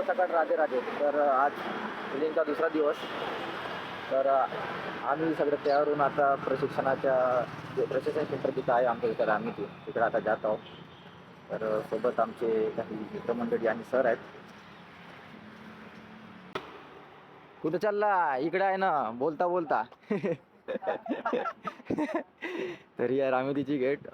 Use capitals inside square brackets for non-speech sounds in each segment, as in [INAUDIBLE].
सर्व सकाळ राधे राधे तर आज ट्रेनिंगचा दुसरा दिवस. तर आम्ही सगळं त्यावरून आता प्रशिक्षणाच्या प्रशिक्षण सेंटर तिथं आहे आमच्या इकडे आम्ही ते तिकडे आता जात आहोत. तर सोबत आमचे काही मित्रमंडळी आणि सर आहेत. कुठं चालला? इकडे आहे ना. बोलता बोलता. [LAUGHS] तर या रामेदीची गेट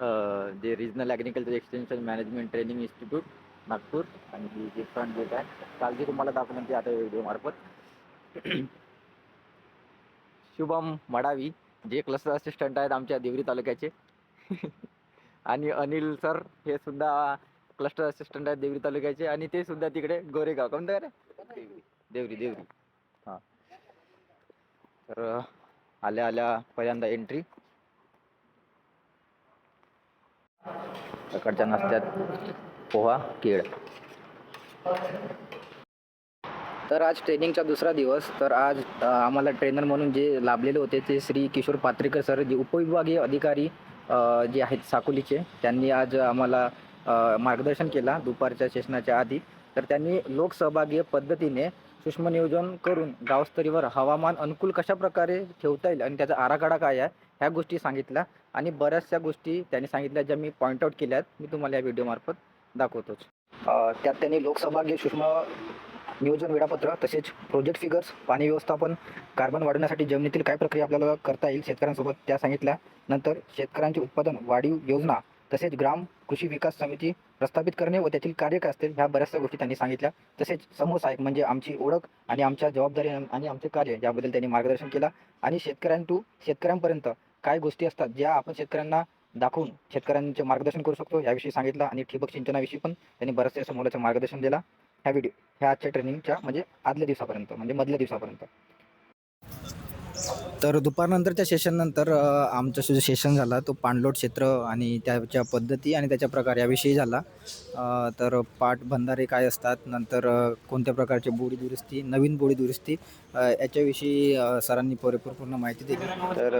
जे regional agriculture extension management training institute Nagpur आणि ही जी फ्रंट गेट आहे कालची तुम्हाला ती आता व्हिडिओ मार्फत. [CLEARS THROAT] शुभम मडावी जे क्लस्टर असिस्टंट आहेत आमच्या देवरी तालुक्याचे. [LAUGHS] आणि अनिल सर हे सुद्धा क्लस्टर असिस्टंट आहेत देवरी तालुक्याचे. आणि ते सुद्धा तिकडे गोरेगाव. कोणतं रे देवरी देवरी. हां. तर आल्या आल्या पहिल्यांदा एंट्री सकाळच्या नाश्त्यात. पोहा केळ. तर आज ट्रेनिंगचा दुसरा दिवस. तर आज आम्हाला ट्रेनर म्हणून जे लाभलेले होते ते श्री किशोर पात्रेकर सर जे उपविभागीय अधिकारी जे आहेत साकोलीचे त्यांनी आज आम्हाला मार्गदर्शन केला दुपारच्या सेशनाच्या आधी. तर त्यांनी लोकसहभागीय पद्धतीने सूक्ष्म नियोजन करून गावस्तरीवर हवामान अनुकूल कशा प्रकारे ठेवता येईल आणि त्याचा आराखडा काय आहे ह्या गोष्टी सांगितल्या. आणि बऱ्याचशा गोष्टी त्यांनी सांगितल्या ज्या मी पॉईंट आउट केल्या आहेत मी तुम्हाला या व्हिडिओमार्फत दाखवतोच. त्यात त्यांनी लोकसहभागीय सूक्ष्म नियोजन वेळापत्रक तसेच प्रोजेक्ट फिगर्स पाणी व्यवस्थापन कार्बन वाढवण्यासाठी जमिनीतील काय प्रक्रिया आपल्याला करता येईल शेतकऱ्यांसोबत त्या सांगितल्या. नंतर शेतकऱ्यांचे उत्पादन वाढीव योजना तसेच ग्राम कृषी विकास समिती प्रस्थापित करणे व त्यातील कार्य काय असतील ह्या बऱ्याचशा गोष्टी त्यांनी सांगितल्या. तसेच समूह सहाय्यक म्हणजे आमची ओळख आणि आमच्या जबाबदारी आणि आमचे कार्य याबद्दल त्यांनी मार्गदर्शन केलं. आणि शेतकऱ्यां टू शेतकऱ्यांपर्यंत काय गोष्टी असतात ज्या आपण शेतकऱ्यांना दाखवून शेतकऱ्यांचे मार्गदर्शन करू शकतो. याविषयी सांगितलं आणि ठिबक सिंचनाविषयी पण त्यांनी बरेचसे असं मार्गदर्शन दिला. ह्या व्हिडिओ ह्या आजच्या ट्रेनिंगच्या म्हणजे आदल्या दिवसापर्यंत म्हणजे मधल्या दिवसापर्यंत. तर दुपारनंतरच्या सेशननंतर आमचं जो सेशन झाला तो पाणलोट क्षेत्र आणि त्याच्या पद्धती आणि त्याच्या प्रकार याविषयी झाला. तर पाठ बंधारे काय असतात नंतर कोणत्या प्रकारचे बोडी दुरुस्ती नवीन बोडी दुरुस्ती याच्याविषयी सरांनी पुरेपूर पूर्ण माहिती दिली. तर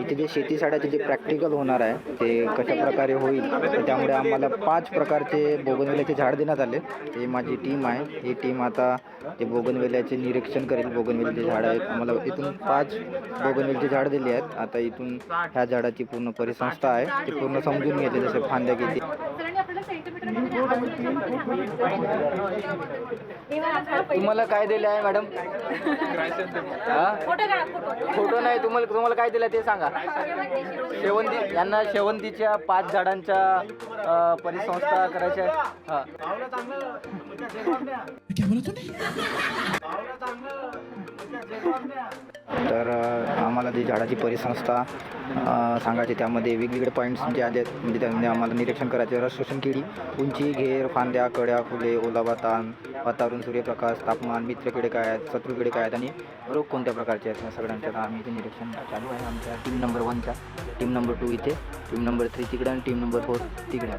इथे जे शेती साड्याचे जे प्रॅक्टिकल होणार आहे ते कशा प्रकारे होईल त्यामुळे आम्हाला पाच प्रकारचे बोगनवेल्याचे झाड देण्यात आले. ते माझी टीम आहे. ही टीम आता ते बोगनवेल्याचे निरीक्षण करेल. बोगनवेलीचे झाड आहेत. आम्हाला इथून पाच बोगनवेलची झाड दिली आहेत. आता इथून ह्या झाडाची पूर्ण परिसंस्था आहे. ती पूर्ण समजून घेते जसे फांद्या किती. सेंटीमीटरमध्ये तुम्हाला काय दिलं आहे मॅडम? हा? फोटो नाही तुम्हाला तुम्हाला काय दिलं ते सांगा. शेवंती यांना शेवंतीच्या पाच झाडांच्या परिसंस्था करायच्या आहे. हा. तर आम्हाला जी झाडाची परिसंस्था सांगायची त्यामध्ये वेगवेगळे पॉईंट्स जे आले आहेत म्हणजे त्यांनी आम्हाला निरीक्षण करायचे. रस शोषण किडी उंची घेर फांद्या कड्या फुले ओलावा ताण वातावरण सूर्यप्रकाश तापमान मित्र किडे काय आहेत शत्रू किडे काय आहेत आणि रोग कोणत्या प्रकारचे आहेत या सगळ्यांचं आम्ही इथे निरीक्षण चालू आहे. आमच्या टीम नंबर वनच्या टीम नंबर टू इथे टीम नंबर थ्री तिकडे आणि टीम नंबर फोर तिकडे हे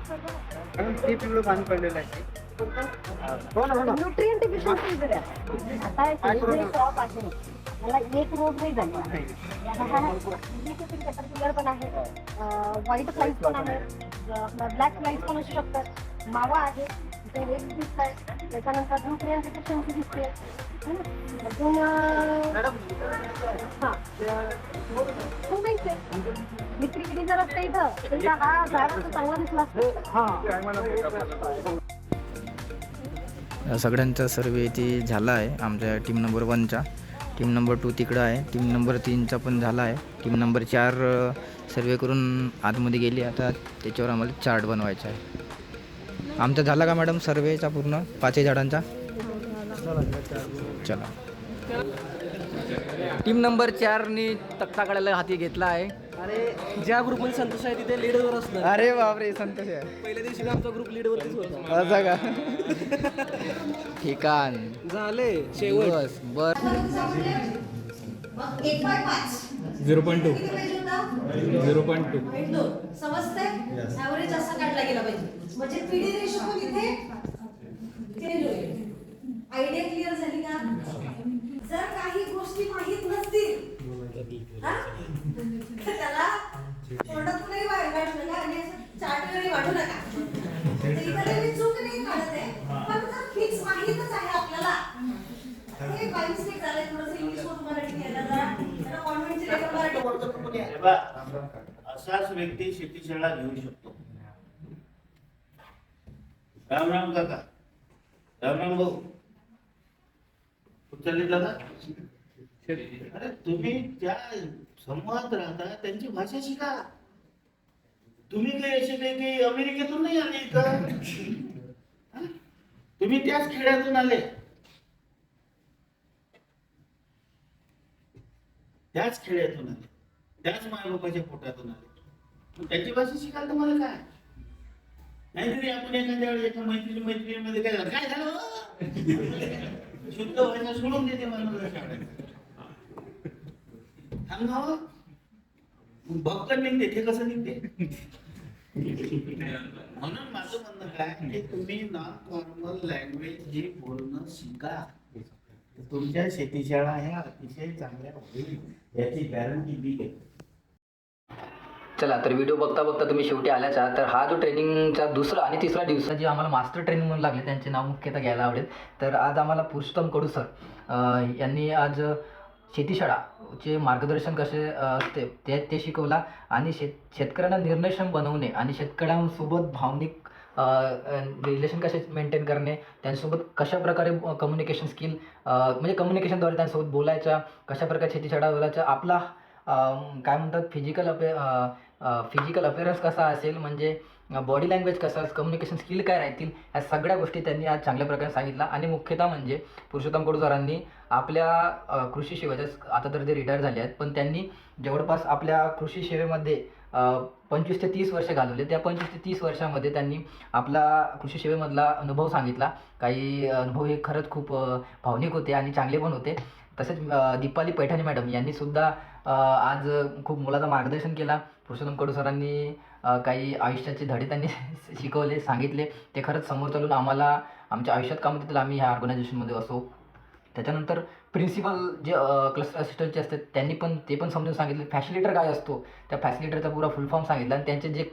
आहे. मला एक रोग नाही झाला कॅटरपिलर पण आहे. व्हाईट फ्लाईज पण आहे ब्लॅक फ्लाईज पण असू शकतात. मावा आहे. दिसत त्याच्यानंतर डिफिशियन्सी दिसते. अजून अं, हा. खूप आहे मित्री किती जर असते इथं. तर हा चांगला दिसला असतं. सगळ्यांचा सर्वे इथे झाला आहे. आमच्या टीम नंबर वनचा टीम नंबर टू तिकडं आहे. टीम नंबर तीनचा पण झाला आहे. टीम नंबर चार सर्वे करून आतमध्ये गेली. आता त्याच्यावर आम्हाला चार्ट बनवायचा आहे. आमचा झाला का मॅडम सर्वेचा पूर्ण? पाचही झाडांचा? चला. टीम नंबर चारनी तक्ता काढायला हाती घेतला आहे. अरे ज्या ग्रुपमध्ये संतोष आहे तिथे लीडवर असणार. अरे बापरे संतोष आहे. पहिल्या दिवशी आमचा ग्रुप लीडवरतीच होता. असं का? ठिकाण. झाले शेवट. दिवस बर. Zero point two. Zero point two. समजतंय? ऍव्हरेज असा काढला गेला पाहिजे. म्हणजे पीडी रेशो पण इथे आयडिया क्लिअर झाली का? जर काही गोष्टी माहीत त्याला बाहेर काढू नका आणि वाढू नका. इकडे मी चूक नाही काढत आहे पण फिक्स माहीतच आहे आपल्याला. हे मिस्टेक झालंय थोडंसं इंग्लिश मधून मराठी जरा लेकर मराठी असाच व्यक्ती शेतीशाळा घेऊ शकतो. राम राम काका राम राम भाऊ. कुठं चालले दादा? अरे तुम्ही त्या समूहात राहता त्यांची भाषा शिका. तुम्ही काही असे नाही की अमेरिकेतून नाही आले इथं? तुम्ही त्याच खेड्यातून आले. त्याच खेड्यातून आले. त्याच मायबापाच्या पोटातून आले. त्याची भाषा शिकाल तुम्हाला काय? नाहीतरी आपण एखाद्या वेळेस एका मैत्रिणी मैत्रिणीमध्ये काय झालं? काय झालं? शुद्ध भाषा सोडून देते मला अशा वेळेस. निघते ते कसं निघते? म्हणून माझं म्हणणं काय की तुम्ही नॉन फॉर्मल लँग्वेज जे बोलणं शिका. तुमच्या शेतीशाळा ह्या अतिशय चांगल्या होतील याची गॅरंटी मी घेतो चला तर व्हिडिओ बघता बघता तुम्ही शेवटी आल्याचा तर हा जो ट्रेनिंगचा दुसरा आणि तिसरा दिवस जे आम्हाला मास्टर ट्रेनिंग म्हणून लागले त्यांचे नाव मुख्यतः घ्यायला आवडेल. तर आज आम्हाला पुरुषोत्तम कडू सर यांनी आज शेतीशाळाचे मार्गदर्शन कसे असते ते ते शिकवला आणि शेत शेतकऱ्यांना निर्णयक्षम बनवणे आणि शेतकऱ्यांसोबत भावनिक रिलेशन कसे मेंटेन करणे त्यांच्यासोबत कशा प्रकारे कम्युनिकेशन स्किल म्हणजे कम्युनिकेशनद्वारे त्यांच्यासोबत बोलायच्या कशा प्रकारे शेतीशाळा बोलायच्या आपला काय म्हणतात फिजिकल अपे फिजिकल अपेअरन्स कसा असेल म्हणजे बॉडी लँग्वेज कसं कम्युनिकेशन स्किल काय राहतील ह्या सगळ्या गोष्टी त्यांनी आज चांगल्या प्रकारे सांगितला आणि मुख्यतः म्हणजे पुरुषोत्तम कडू सरांनी आपल्या कृषी सेवेच्या आता तर ते रिटायर झाले आहेत पण त्यांनी जवळपास आपल्या कृषी सेवेमध्ये पंचवीस ते तीस वर्ष घालवले. त्या पंचवीस ते तीस वर्षामध्ये त्यांनी आपला कृषी सेवेमधला अनुभव सांगितला. काही अनुभव हे खरंच खूप भावनिक होते आणि चांगले पण होते. तसेच दीपाली पैठाणी मॅडम यांनीसुद्धा आज खूप मुलाचं मार्गदर्शन केला. पुरुषोत्तम कडू सरांनी काही आयुष्याचे धडे त्यांनी [LAUGHS] शिकवले सांगितले. ते खरंच समोर चालून आम्हाला आमच्या आयुष्यात काम येतील आम्ही ह्या ऑर्गनायझेशनमध्ये असो. त्याच्यानंतर प्रिन्सिपल जे क्लस्टर असिस्टंटचे असतात त्यांनी पण ते पण समजून सांगितले. फॅसिलिटर काय असतो? त्या फॅसिलिटरचा पुरा फुल फॉर्म सांगितला आणि त्यांचे जे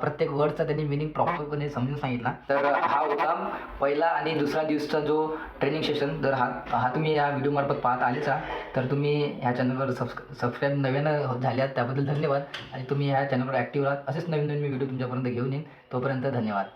प्रत्येक वर्डचा त्यांनी मिनिंग प्रॉपरपणे समजून सांगितला. तर हा होता पहिला आणि दुसरा दिवसचा जो ट्रेनिंग सेशन जर हा हा तुम्ही या व्हिडिओमार्फत पाहत आलेच आहात. तर तुम्ही ह्या चॅनलवर सबस्क्रा सबस्क्राईब नव्यानं झाल्यात त्याबद्दल धन्यवाद. आणि तुम्ही ह्या चॅनलवर ॲक्टिव्ह राहात असेच नवीन नवीन मी व्हिडिओ तुमच्यापर्यंत घेऊन येईन. तोपर्यंत धन्यवाद.